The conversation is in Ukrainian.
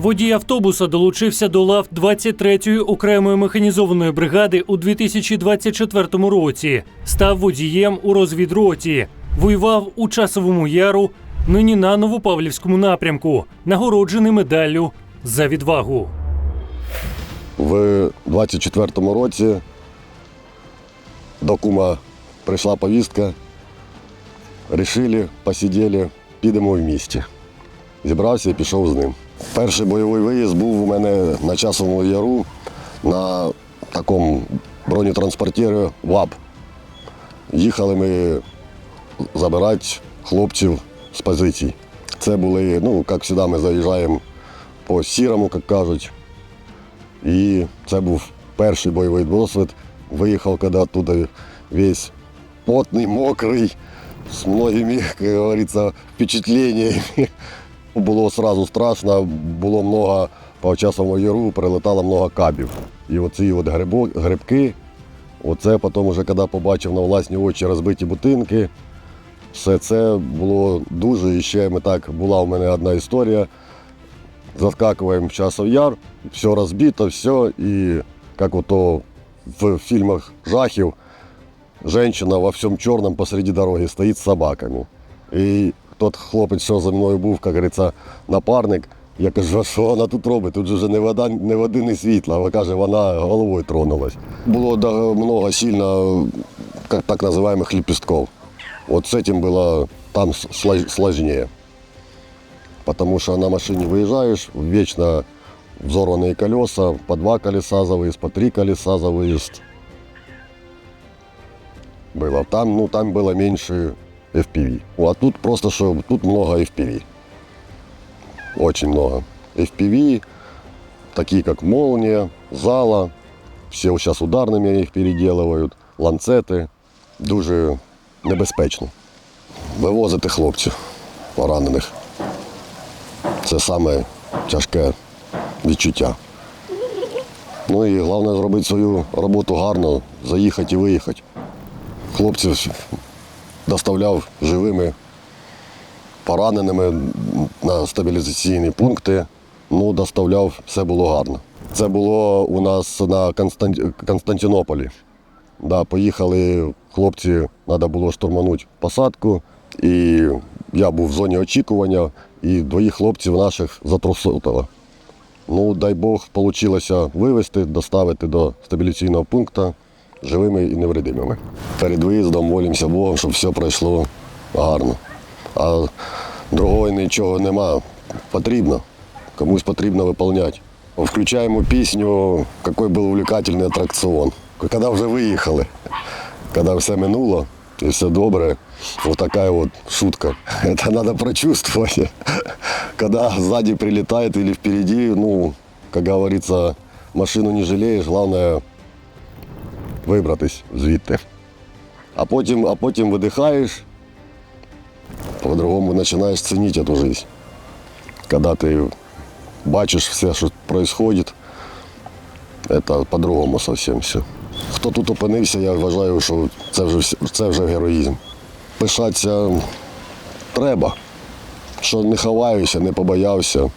Водій автобуса долучився до лав 23-ї окремої механізованої бригади у 2024 році. Став водієм у розвідроті. Воював у часовому яру, нині на Новопавлівському напрямку, нагороджений медаллю за відвагу. В 24-му році до кума прийшла повістка. Рішили, посиділи, підемо в місті. Зібрався і пішов з ним. Перший бойовий виїзд був у мене на часовому яру на такому бронетранспортері ВАП. Їхали ми забирати хлопців з позицій. Це були, ну, як завжди, ми заїжджаємо по сірому, як кажуть. І це був перший бойовий досвід. Виїхав, коли туди весь потний, мокрий, з многими, як говориться, впечатленнями. Було одразу страшно, було много по часовому яру, прилетало много кабів. І оці от грибо, грибки, оце потім, вже, коли побачив на власні очі розбиті будинки, все це було дуже. І ще ми так, була у мене одна історія заскакиваем в часов яр, все разбито, все, и как вот то в фильмах жахів, женщина во всем черном посреди дороги стоит с собаками. І тот хлопець, що за мною був, як говориться, напарник, я кажу, а що вона тут робить? Тут же вже не вода, не води, ні світла. Вона каже, вона головою тронулась. Було да, много сильно как, так називаемых лепестков. Вот с этим было там слож- сложнее потому что на машине выезжаешь, вечно взорванные колеса, по два колеса за выезд, по три колеса за выезд. Было. Там, ну, там было меньше FPV. А тут просто, что тут много FPV. Очень много. FPV, такие как «Молния», «Зала», все сейчас ударными их переделывают, ланцети. Дуже небезпечно. Вивозити хлопців поранених. Це саме тяжке відчуття. Ну і головне зробити свою роботу гарно, заїхати і виїхати. Хлопців доставляв живими, пораненими на стабілізаційні пункти. Ну, доставляв, все було гарно. Це було у нас на Констант... Константинополі. Да, поїхали хлопці, треба було штурманути посадку. І я був в зоні очікування, і двоїх хлопців наших затрусило. Ну, дай Бог, вийшло вивезти, доставити до стабіляційного пункту живими і невредимими. Перед виїздом молимося Богом, щоб все пройшло гарно. А другого нічого нема. Потрібно. Комусь потрібно виконувати. Включаємо пісню, який був увлекательний атракціон. Коли вже виїхали, коли все минуло і все добре, вот такая вот шутка. Это надо прочувствовать. Когда сзади прилетает или впереди, ну, как говорится, машину не жалеешь, главное вибратись звідти. А потім, а потім видихаєш, по-другому починаєш цінити цю життя. Коли ти бачиш все, що відбувається, це по-другому зовсім все. Хто тут опинився, я вважаю, що це вже, це вже героїзм. Пишатися треба, що не ховаюся, не побоявся.